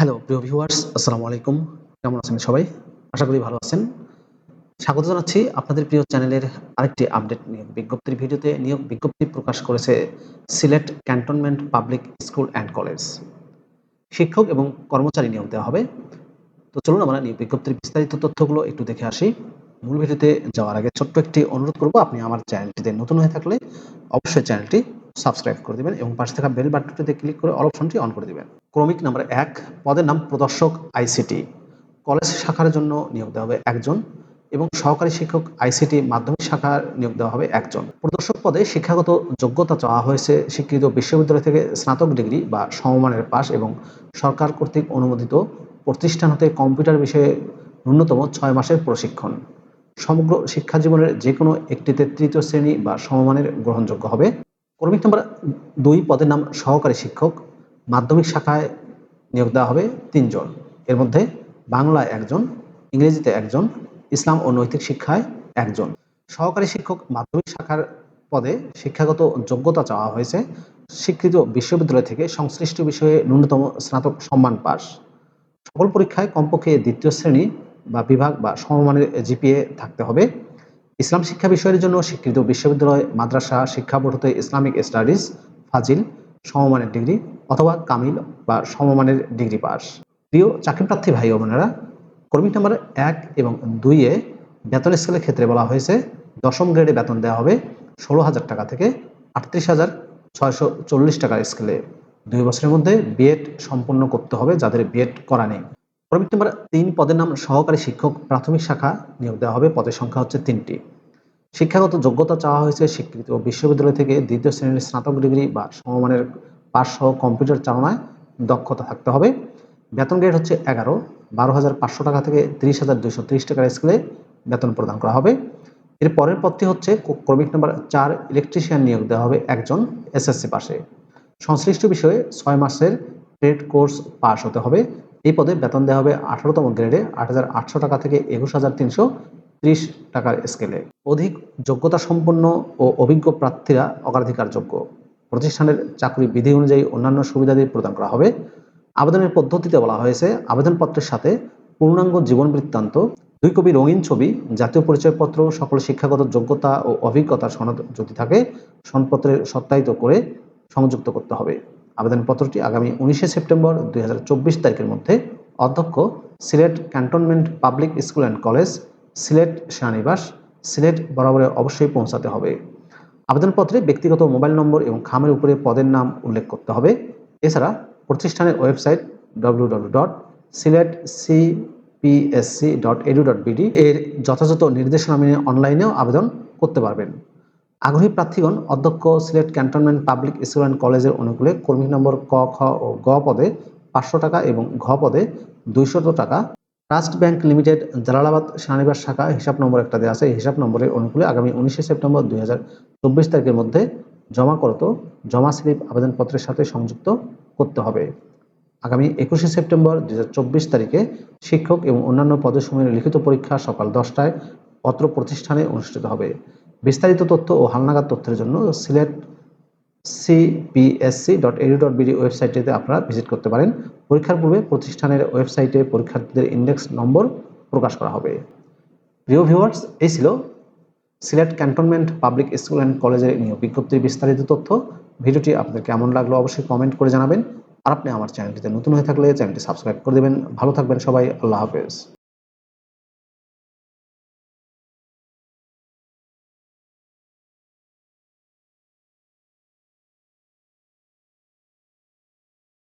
Hello, প্রিয় viewers আসসালামু আলাইকুম। কেমন আছেন সবাই? আশা করি ভালো আছেন। স্বাগত জানাচ্ছি আপনাদের প্রিয় চ্যানেলের আরেকটি আপডেট নিয়োগ বিজ্ঞপ্তির ভিডিওতে নিয়োগ বিজ্ঞপ্তি প্রকাশ করেছে Sylhet cantonment public school and college. শিক্ষক এবং কর্মচারী নিয়োগ দেওয়া হবে। তো চলুন আমরা নিয়োগ বিজ্ঞপ্তির বিস্তারিত তথ্যগুলো একটু দেখে আসি। মূল ভিডিওতে যাওয়ার আগে ছোট্ট একটি অনুরোধ করব, আপনি আমার চ্যানেলটিতে নতুন হয়ে থাকলে অবশ্যই চ্যানেলটি সাবস্ক্রাইব করে দিবেন এবং পাশে থাকা বেল বাটনটিতে ক্লিক করে অল অপশনটি অন করে দিবেন। ক্রমিক নাম্বার এক, পদের নাম প্রদর্শক আইসিটি। কলেজ শাখার জন্য নিয়োগ দেওয়া হবে একজন এবং সহকারী শিক্ষক আইসিটি মাধ্যমিক শাখার নিয়োগ দেওয়া হবে একজন। প্রদর্শক পদে শিক্ষাগত যোগ্যতা চাওয়া হয়েছে স্বীকৃত বিশ্ববিদ্যালয় থেকে স্নাতক ডিগ্রি বা সমমানের পাশ এবং সরকার কর্তৃক অনুমোদিত প্রতিষ্ঠান হতে কম্পিউটার বিষয়ে ন্যূনতম ছয় মাসের প্রশিক্ষণ। সমগ্র শিক্ষা জীবনের যে কোনো একটিতে তৃতীয় শ্রেণি বা সমমানের গ্রহণযোগ্য হবে। কর্মিক নম্বর দুই পদের নাম সহকারী শিক্ষক। মাধ্যমিক শাখায় নিয়োগ দেওয়া হবে তিনজন। এর মধ্যে বাংলায় একজন, ইংরেজিতে একজন, ইসলাম ও নৈতিক শিক্ষায় একজন। সহকারী শিক্ষক মাধ্যমিক শাখার পদে শিক্ষাগত যোগ্যতা চাওয়া হয়েছে। স্বীকৃত বিশ্ববিদ্যালয় থেকে সংশ্লিষ্ট বিষয়ে ন্যূনতম স্নাতক সম্মান পাস। সকল পরীক্ষায় কমপক্ষে দ্বিতীয় শ্রেণি বা বিভাগ বা সমমানের জিপিএ থাকতে হবে। ইসলাম শিক্ষা বিষয়ের জন্য স্বীকৃত বিশ্ববিদ্যালয়, মাদ্রাসা, শিক্ষা বোর্ড হতে ইসলামিক স্টাডিজ, ফাজিল, সমমানের ডিগ্রি অথবা কামিল বা সমমানের ডিগ্রি পাস। প্রিয় চাকরিপ্রার্থী ভাই ও বোনেরা, কর্মী নাম্বার এক এবং দুইয়ে বেতন স্কেলের ক্ষেত্রে বলা হয়েছে, দশম গ্রেডে বেতন দেওয়া হবে ষোলো হাজার টাকা থেকে আটত্রিশ হাজার ছয়শো চল্লিশ টাকার স্কেলে। দুই বছরের মধ্যে বিএড সম্পন্ন করতে হবে যাদের বিএড করা নেই। কর্মী নাম্বার তিন পদের নাম সহকারী শিক্ষক প্রাথমিক শাখা নিয়োগ দেওয়া হবে। পদের সংখ্যা হচ্ছে তিনটি। শিক্ষাগত যোগ্যতা চাওয়া হয়েছে স্বীকৃত বিশ্ববিদ্যালয় থেকে দ্বিতীয় শ্রেণির স্নাতক ডিগ্রি বা সমমানের পাস সহ কম্পিউটার চালনায় দক্ষতা থাকতে হবে। বেতন গ্রেড হচ্ছে এগারো। বারো হাজার পাঁচশো টাকা থেকে তিরিশ হাজার দুইশো ত্রিশ টাকার স্কেলে বেতন প্রদান করা হবে। এর পরের পদটি হচ্ছে ক্রমিক নম্বর চার ইলেকট্রিশিয়ান নিয়োগ দেওয়া হবে একজন এসএসসি পাশে। সংশ্লিষ্ট বিষয়ে ছয় মাসের ট্রেড কোর্স পাস হতে হবে। এই পদে বেতন দেওয়া হবে আঠারোতম গ্রেডে আট হাজার আটশো টাকা থেকে একুশ হাজার তিনশো ত্রিশ টাকার স্কেলে। অধিক যোগ্যতা সম্পন্ন ও অভিজ্ঞ প্রার্থীরা অগ্রাধিকারযোগ্য। প্রতিষ্ঠানের চাকরি বিধি অনুযায়ী অন্যান্য সুবিধাদি প্রদান করা হবে। আবেদনের পদ্ধতিতে বলা হয়েছে, আবেদনপত্রের সাথে পূর্ণাঙ্গ জীবন বৃত্তান্ত, দুই কপি রঙিন ছবি, জাতীয় পরিচয়পত্র, সকল শিক্ষাগত যোগ্যতা ও অভিজ্ঞতা সনদ যদি থাকে, সনদপত্রের সত্যায়িত করে সংযুক্ত করতে হবে। আবেদনপত্রটি আগামী উনিশে সেপ্টেম্বর দুই হাজার চব্বিশ তারিখের মধ্যে অধ্যক্ষ Sylhet cantonment public school and college, Sylhet সেনানিবাস Sylhet বরাবরে অবশ্যই পৌঁছাতে হবে। আবেদনপত্রে ব্যক্তিগত মোবাইল নম্বর এবং খামের উপরে পদের নাম উল্লেখ করতে হবে। এছাড়া প্রতিষ্ঠানের website W dot Sylhet CPSC dot edu dot BD এর যথাযথ নির্দেশনা মেনে অনলাইনেও আবেদন করতে পারবেন। আগ্রহী প্রার্থীগণ, অধ্যক্ষ, Sylhet cantonment public school and কলেজের অনুকূলে কর্মী নম্বর ক, খ ও গ পদে পাঁচশো টাকা এবং ঘ পদে দুইশত টাকা। ট্রাস্ট ব্যাংক লিমিটেড, জালালাবাদ সেনানিবাস শাখা হিসাব নম্বর একটা দেওয়া আছে। হিসাব নম্বরের অনুকূলে আগামী উনিশে সেপ্টেম্বর দুই হাজার চব্বিশ তারিখের মধ্যে জমা করত, জমা স্লিপ আবেদনপত্রের সাথে সংযুক্ত করতে হবে। আগামী একুশে সেপ্টেম্বর দুই হাজার চব্বিশ তারিখে শিক্ষক এবং অন্যান্য পদসমূহের লিখিত পরীক্ষা সকাল দশটায় পত্র প্রতিষ্ঠানে অনুষ্ঠিত হবে। বিস্তারিত তথ্য ও হালনাগাদ তথ্যের জন্য Sylhet CPSC dot edu dot BD ওয়েবসাইটটিতে আপনারা ভিজিট করতে পারেন। পরীক্ষার পূর্বে প্রতিষ্ঠানের ওয়েবসাইটে পরীক্ষার্থীদের ইন্ডেক্স নম্বর প্রকাশ করা হবে। প্রিয় ভিউয়ার্স, এই ছিল Sylhet cantonment public school and কলেজের নিয়োগ বিজ্ঞপ্তির বিস্তারিত তথ্য। ভিডিওটি আপনাদের কেমন লাগল অবশ্যই কমেন্ট করে জানাবেন। আর আপনি আমার চ্যানেলটিতে নতুন হয়ে থাকলে চ্যানেলটি সাবস্ক্রাইব করে দেবেন। ভালো থাকবেন সবাই, আল্লাহ হাফেজ।